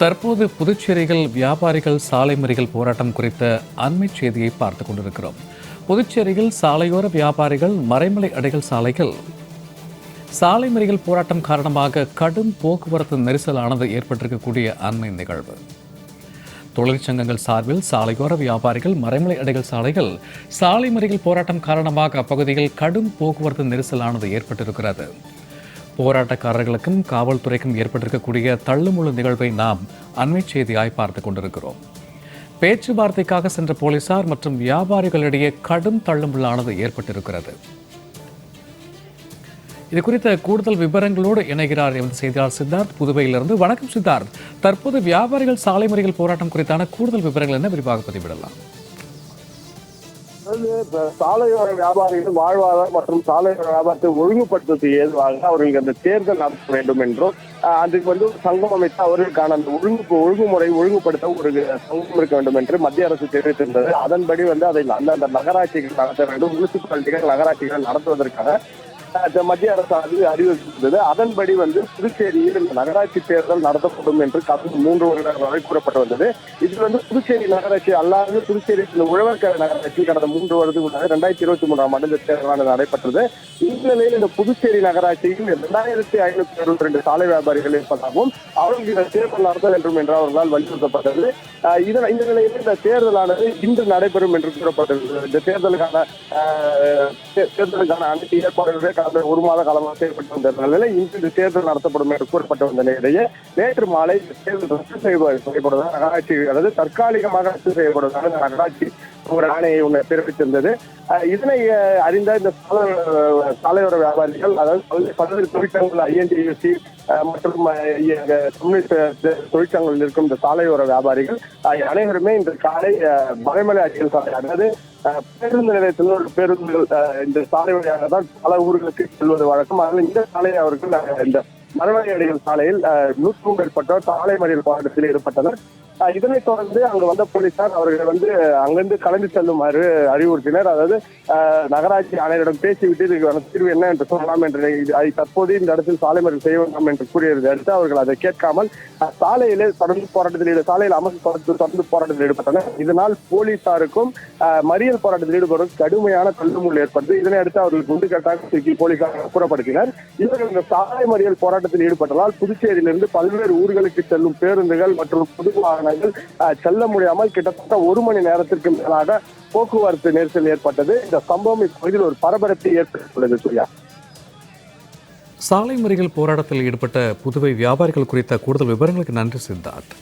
தற்போது புதுச்சேரியில் வியாபாரிகள் சாலை மறியல் போராட்டம் குறித்த அண்மை செய்தியை பார்த்துக் கொண்டிருக்கிறோம். புதுச்சேரியில் சாலையோர வியாபாரிகள் மறைமலை அடைகள் சாலைகள். சாலை மறியல் போராட்டம் காரணமாக கடும் போக்குவரத்து நெரிசலானது ஏற்பட்டிருக்கக்கூடிய அண்மை நிகழ்வு. தொழிற்சங்கங்கள் சார்பில் சாலையோர வியாபாரிகள் மறைமலை அடைகள் சாலைகள் சாலை மறியல் போராட்டம் காரணமாக அப்பகுதியில் கடும் போக்குவரத்து நெரிசலானது ஏற்பட்டிருக்கிறது. போராட்டக்காரர்களுக்கும் காவல்துறைக்கும் ஏற்பட்டிருக்கக்கூடிய தள்ளுமுழு நிகழ்வை நாம் அண்மை செய்தியாய் பார்த்து கொண்டிருக்கிறோம். பேச்சுவார்த்தைக்காக சென்ற போலீசார் மற்றும் வியாபாரிகளிடையே கடும் தள்ளுமுள்ளானது ஏற்பட்டிருக்கிறது. இது குறித்த கூடுதல் விவரங்களோடு இணைகிறார் எமது செய்தியாளர் சித்தார்த் புதுவையிலிருந்து. வணக்கம் சித்தார்த். தற்போது வியாபாரிகள் சாலை மறியல் போராட்டம் குறித்தான கூடுதல் விவரங்கள் என்ன? விரிவாக பதிவிடலாம். சாலையோர வியாபாரிகள் வாழ்வாதாரம் மற்றும் சாலையோர வியாபாரத்தை ஒழுங்குபடுத்துவது ஏதுவாக அவர்களுக்கு அந்த தேர்தல் நடத்த வேண்டும் என்றும் அதுக்கு வந்து சங்கம் அமைத்து அவர்களுக்கான அந்த ஒழுங்கு ஒழுங்குமுறை ஒழுங்குபடுத்த ஒரு சங்கம் இருக்க வேண்டும் என்று மத்திய அரசு தெரிவித்திருந்தது. அதன்படி வந்து அதை அந்தந்த நகராட்சிகள் நடத்த வேண்டும் முனிசிபாலிட்டிகள் நகராட்சிகள் நடத்துவதற்காக மத்திய அரசானது அறிவித்திருந்தது அதன்படி வந்து புதுச்சேரியில் இந்த நகராட்சி தேர்தல் நடத்தப்படும் என்று கடந்த மூன்று வருடங்களாக கூறப்பட்டு வந்தது. இது வந்து புதுச்சேரி நகராட்சி அல்லாது புதுச்சேரி இந்த உழவர்கரை நகராட்சி கடந்த மூன்று வருடங்களாக ரெண்டாயிரத்தி இருபத்தி மூன்றாம் ஆண்டு இந்த தேர்தலானது நடைபெற்றது. இந்த நிலையில் இந்த புதுச்சேரி நகராட்சியில் இரண்டாயிரத்தி ஐநூத்தி அறுபத்தி ரெண்டு சாலை வியாபாரிகள் இருப்பதாகவும் அவர்களுக்கு இந்த தேர்தல் நடத்த வேண்டும் என்று அவர்களால் வலியுறுத்தப்பட்டது. இதன் இந்த நிலையில் இந்த தேர்தலானது இன்று நடைபெறும் என்று கூறப்பட்டது. இந்த தேர்தலுக்கான தே- தேர்தலுக்கான அனைத்து ஏற்பாடுகளுமே கடந்த ஒரு மாத காலமாக செயல்பட்டு வந்த நிலையில் இன்று இந்த தேர்தல் நடத்தப்படும் என்று கூறப்பட்டு வந்த நிலையிலேயே நேற்று மாலை இந்த தேர்தல் ரத்து செய்யப்படுவதாக நகராட்சி அதாவது தற்காலிகமாக ரத்து செய்யப்படுவதாக இந்த நகராட்சி ஒரு ஆணையை ஒன்று பிறப்பித்திருந்தது. இதனை அறிந்த இந்த சாலையோர வியாபாரிகள் அதாவது பல்வேறு தொழிற்சங்கங்கள் ஐஎன்டியூசி மற்றும் அஹ், கம்யூனிஸ்ட் தொழிற்சங்கங்கள் இருக்கும் இந்த சாலையோர வியாபாரிகள் அனைவருமே இன்று காலை மலைமலை மறைமலை அடிகள் சாலை அதாவது பேருந்து நிலையத்தில் ஒரு பேருந்துகள் அஹ், இந்த சாலை வழியாக தான் பல ஊர்களுக்கு செல்வது வழக்கம். அதனால் இந்த சாலை அவர்கள் இந்த மரவழி அடிகள் சாலையில் அஹ், நூற்றுக்கும் மேற்பட்டோர் சாலை மறியல் போராட்டத்தில் ஈடுபட்டனர். இதனைத் தொடர்ந்து அங்கு வந்த போலீசார் அவர்கள் வந்து அங்கிருந்து கலந்து செல்லுமாறு அறிவுறுத்தினர். அதாவது நகராட்சி ஆணையரிடம் பேசிவிட்டு இதுக்கான தீர்வு என்ன என்று சொல்லலாம் என்று அதை தற்போது இந்த இடத்தில் சாலை மறியல் செய்ய வேண்டாம் என்று கூறியதை அடுத்து அவர்கள் அதை கேட்காமல் சாலையிலே தொடர்ந்து போராட்டத்தில் ஈடு சாலையில் அமர்ந்து தொடர்ந்து தொடர்ந்து போராட்டத்தில் ஈடுபட்டனர். இதனால் போலீசாருக்கும் மறியல் போராட்டத்தில் ஈடுபடும் கடுமையான தள்ளுமுள் ஏற்பட்டது. இதனை அடுத்து அவர்கள் குண்டு கட்டாக தூக்கி போலீசார் அப்புறப்படுத்தினர் இவர்கள் இந்த சாலை மறியல் போராட்டத்தில் ஈடுபட்டதால் புதுச்சேரியிலிருந்து பல்வேறு ஊர்களுக்கு செல்லும் பேருந்துகள் மற்றும் பொது வாகனங்கள் செல்ல முடியாமல் கிட்டத்தட்ட ஒரு மணி நேரத்திற்கு மேலாக போக்குவரத்து நெரிசல் ஏற்பட்டது. இந்த சம்பவம் இப்பகுதியில் ஒரு பரபரப்பை ஏற்பட்டுள்ளது சூர்யா. சாலை மறியல் போராட்டத்தில் ஈடுபட்ட புதுவை வியாபாரிகள் குறித்த கூடுதல் விவரங்களுக்கு நன்றி சித்தார்த்.